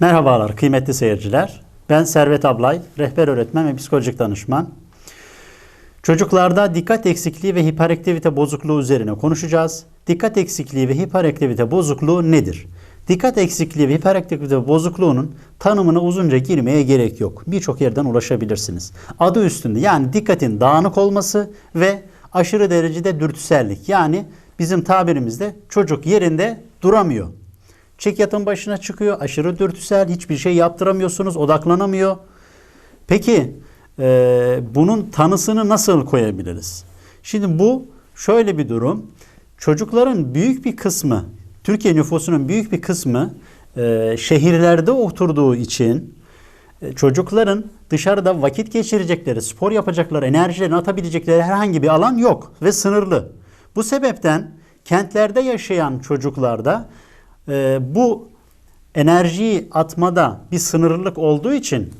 Merhabalar kıymetli seyirciler. Ben Servet Ablay, rehber öğretmen ve psikolojik danışman. Çocuklarda dikkat eksikliği ve hiperaktivite bozukluğu üzerine konuşacağız. Dikkat eksikliği ve hiperaktivite bozukluğu nedir? Dikkat eksikliği ve hiperaktivite bozukluğunun tanımına uzunca girmeye gerek yok. Birçok yerden ulaşabilirsiniz. Adı üstünde yani dikkatin dağınık olması ve aşırı derecede dürtüsellik. Yani bizim tabirimizde çocuk yerinde duramıyor. Çek yatın başına çıkıyor, aşırı dürtüsel, hiçbir şey yaptıramıyorsunuz, odaklanamıyor. Peki e, bunun tanısını nasıl koyabiliriz? Şimdi bu şöyle bir durum. Çocukların büyük bir kısmı, Türkiye nüfusunun büyük bir kısmı e, şehirlerde oturduğu için e, çocukların dışarıda vakit geçirecekleri, spor yapacakları, enerjilerini atabilecekleri herhangi bir alan yok ve sınırlı. Bu sebepten kentlerde yaşayan çocuklarda e, bu enerjiyi atmada bir sınırlılık olduğu için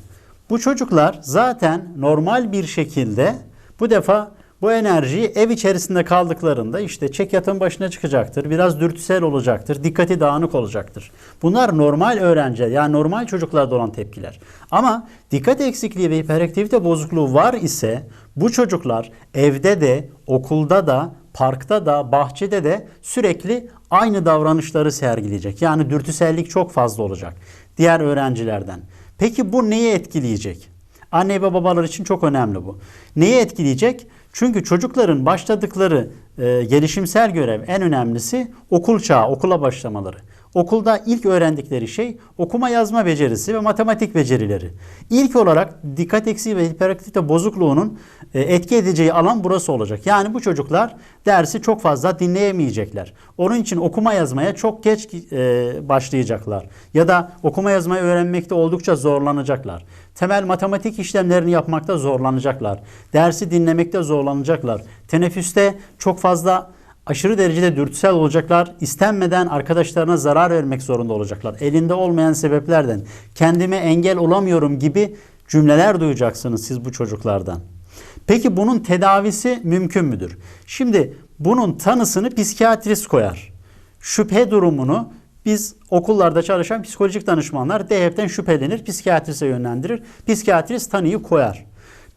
bu çocuklar zaten normal bir şekilde bu defa bu enerjiyi ev içerisinde kaldıklarında işte çek yatın başına çıkacaktır. Biraz dürtüsel olacaktır. Dikkati dağınık olacaktır. Bunlar normal öğrenciler yani normal çocuklarda olan tepkiler. Ama dikkat eksikliği ve hiperaktivite bozukluğu var ise bu çocuklar evde de, okulda da, parkta da, bahçede de sürekli aynı davranışları sergileyecek. Yani dürtüsellik çok fazla olacak diğer öğrencilerden. Peki bu neyi etkileyecek? Anne ve babalar için çok önemli bu. Neyi etkileyecek? Çünkü çocukların başladıkları e, gelişimsel görev en önemlisi okul çağı, okula başlamaları. Okulda ilk öğrendikleri şey okuma yazma becerisi ve matematik becerileri. İlk olarak dikkat eksiği ve hiperaktivite bozukluğunun e, etki edeceği alan burası olacak. Yani bu çocuklar dersi çok fazla dinleyemeyecekler. Onun için okuma yazmaya çok geç e, başlayacaklar. Ya da okuma yazmayı öğrenmekte oldukça zorlanacaklar. Temel matematik işlemlerini yapmakta zorlanacaklar. Dersi dinlemekte zorlanacaklar. Teneffüste çok fazla aşırı derecede dürtüsel olacaklar. İstenmeden arkadaşlarına zarar vermek zorunda olacaklar. Elinde olmayan sebeplerden kendime engel olamıyorum gibi cümleler duyacaksınız siz bu çocuklardan. Peki bunun tedavisi mümkün müdür? Şimdi bunun tanısını psikiyatrist koyar. Şüphe durumunu biz okullarda çalışan psikolojik danışmanlar DHP'den şüphelenir, psikiyatriste yönlendirir. Psikiyatrist tanıyı koyar.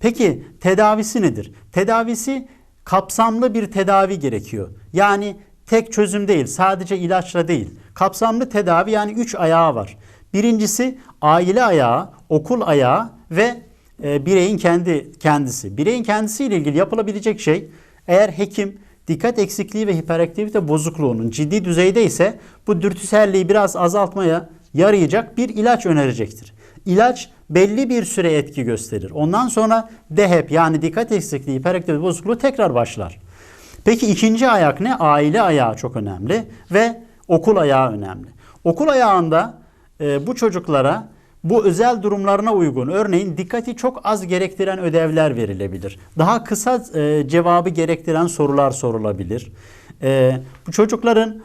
Peki tedavisi nedir? Tedavisi kapsamlı bir tedavi gerekiyor. Yani tek çözüm değil, sadece ilaçla değil. Kapsamlı tedavi yani üç ayağı var. Birincisi aile ayağı, okul ayağı ve e, bireyin kendi kendisi. Bireyin kendisiyle ilgili yapılabilecek şey eğer hekim dikkat eksikliği ve hiperaktivite bozukluğunun ciddi düzeyde ise bu dürtüselliği biraz azaltmaya yarayacak bir ilaç önerecektir. İlaç belli bir süre etki gösterir. Ondan sonra DHEP yani dikkat eksikliği, hiperaktivite bozukluğu tekrar başlar. Peki ikinci ayak ne? Aile ayağı çok önemli ve okul ayağı önemli. Okul ayağında e, bu çocuklara bu özel durumlarına uygun örneğin dikkati çok az gerektiren ödevler verilebilir. Daha kısa e, cevabı gerektiren sorular sorulabilir. E, bu çocukların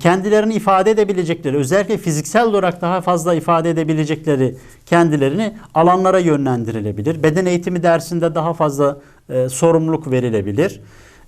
kendilerini ifade edebilecekleri, özellikle fiziksel olarak daha fazla ifade edebilecekleri kendilerini alanlara yönlendirilebilir. Beden eğitimi dersinde daha fazla e, sorumluluk verilebilir.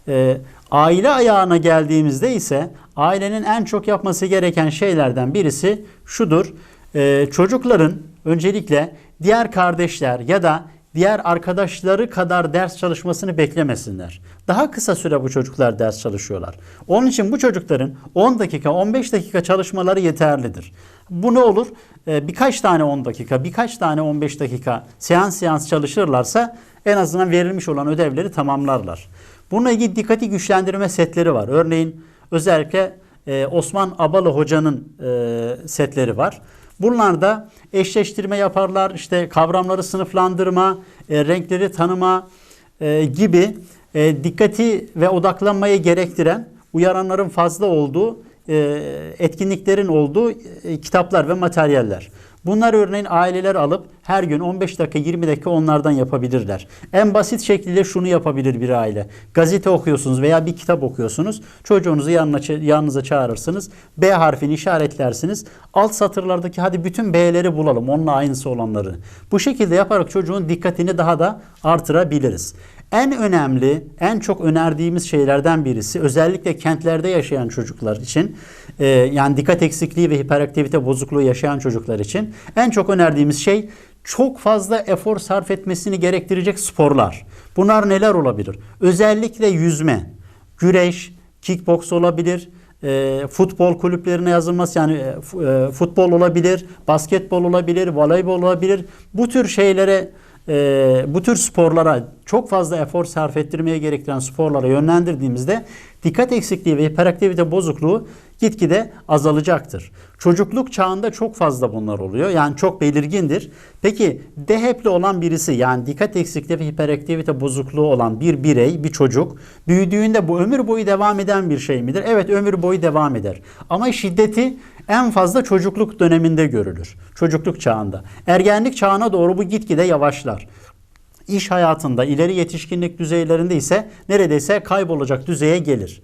E, aile ayağına geldiğimizde ise ailenin en çok yapması gereken şeylerden birisi şudur. E, çocukların öncelikle diğer kardeşler ya da diğer arkadaşları kadar ders çalışmasını beklemesinler. Daha kısa süre bu çocuklar ders çalışıyorlar. Onun için bu çocukların 10 dakika, 15 dakika çalışmaları yeterlidir. Bu ne olur? Ee, birkaç tane 10 dakika, birkaç tane 15 dakika seans seans çalışırlarsa en azından verilmiş olan ödevleri tamamlarlar. Bununla ilgili dikkati güçlendirme setleri var. Örneğin özellikle e, Osman Abalı Hoca'nın e, setleri var. Bunlarda eşleştirme yaparlar, işte kavramları sınıflandırma, e, renkleri tanıma e, gibi e, dikkati ve odaklanmayı gerektiren uyaranların fazla olduğu e, etkinliklerin olduğu e, kitaplar ve materyaller. Bunlar örneğin aileler alıp her gün 15 dakika 20 dakika onlardan yapabilirler. En basit şekilde şunu yapabilir bir aile. Gazete okuyorsunuz veya bir kitap okuyorsunuz. Çocuğunuzu yanına, yanınıza çağırırsınız. B harfini işaretlersiniz. Alt satırlardaki hadi bütün B'leri bulalım. Onunla aynısı olanları. Bu şekilde yaparak çocuğun dikkatini daha da artırabiliriz. En önemli, en çok önerdiğimiz şeylerden birisi özellikle kentlerde yaşayan çocuklar için e, yani dikkat eksikliği ve hiperaktivite bozukluğu yaşayan çocuklar için en çok önerdiğimiz şey çok fazla efor sarf etmesini gerektirecek sporlar. Bunlar neler olabilir? Özellikle yüzme, güreş, kickbox olabilir, e, futbol kulüplerine yazılması yani e, e, futbol olabilir, basketbol olabilir, voleybol olabilir. Bu tür şeylere e, bu tür sporlara çok fazla efor sarf ettirmeye gerektiren sporlara yönlendirdiğimizde dikkat eksikliği ve hiperaktivite bozukluğu gitgide azalacaktır. Çocukluk çağında çok fazla bunlar oluyor. Yani çok belirgindir. Peki DHEP'li olan birisi yani dikkat eksikliği ve hiperaktivite bozukluğu olan bir birey, bir çocuk büyüdüğünde bu ömür boyu devam eden bir şey midir? Evet ömür boyu devam eder. Ama şiddeti en fazla çocukluk döneminde görülür. Çocukluk çağında. Ergenlik çağına doğru bu gitgide yavaşlar. İş hayatında ileri yetişkinlik düzeylerinde ise neredeyse kaybolacak düzeye gelir.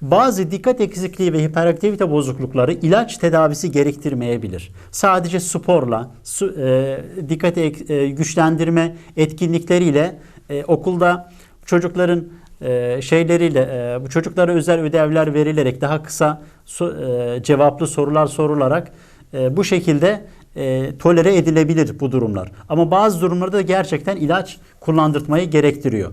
Bazı dikkat eksikliği ve hiperaktivite bozuklukları ilaç tedavisi gerektirmeyebilir. Sadece sporla, su, e, dikkat e, güçlendirme etkinlikleriyle e, okulda çocukların e, şeyleriyle e, bu çocuklara özel ödevler verilerek daha kısa so- e, cevaplı sorular sorularak e, bu şekilde e, tolere edilebilir bu durumlar. Ama bazı durumlarda da gerçekten ilaç kullandırtmayı gerektiriyor.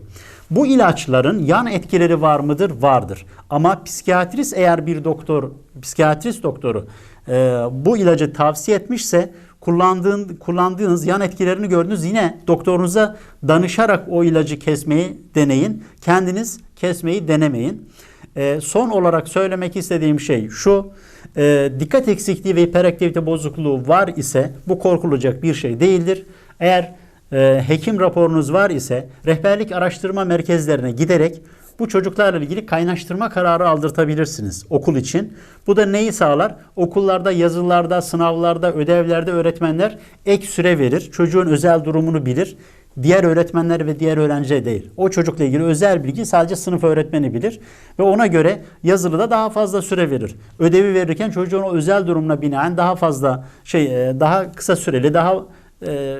Bu ilaçların yan etkileri var mıdır? Vardır. Ama psikiyatrist eğer bir doktor, psikiyatrist doktoru e, bu ilacı tavsiye etmişse kullandığın, kullandığınız yan etkilerini gördünüz yine doktorunuza danışarak o ilacı kesmeyi deneyin. Kendiniz kesmeyi denemeyin. E, son olarak söylemek istediğim şey şu. e, dikkat eksikliği ve hiperaktivite bozukluğu var ise bu korkulacak bir şey değildir. Eğer e, hekim raporunuz var ise rehberlik araştırma merkezlerine giderek bu çocuklarla ilgili kaynaştırma kararı aldırtabilirsiniz okul için. Bu da neyi sağlar? Okullarda, yazılarda, sınavlarda, ödevlerde öğretmenler ek süre verir. Çocuğun özel durumunu bilir. Diğer öğretmenler ve diğer öğrenciler değil. O çocukla ilgili özel bilgi sadece sınıf öğretmeni bilir ve ona göre yazılıda daha fazla süre verir. Ödevi verirken çocuğun özel durumuna binaen daha fazla şey e, daha kısa süreli, daha e,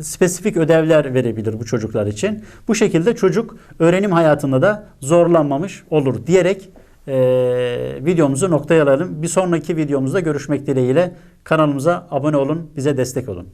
spesifik ödevler verebilir bu çocuklar için. Bu şekilde çocuk öğrenim hayatında da zorlanmamış olur diyerek e, videomuzu noktaya alalım. Bir sonraki videomuzda görüşmek dileğiyle kanalımıza abone olun, bize destek olun.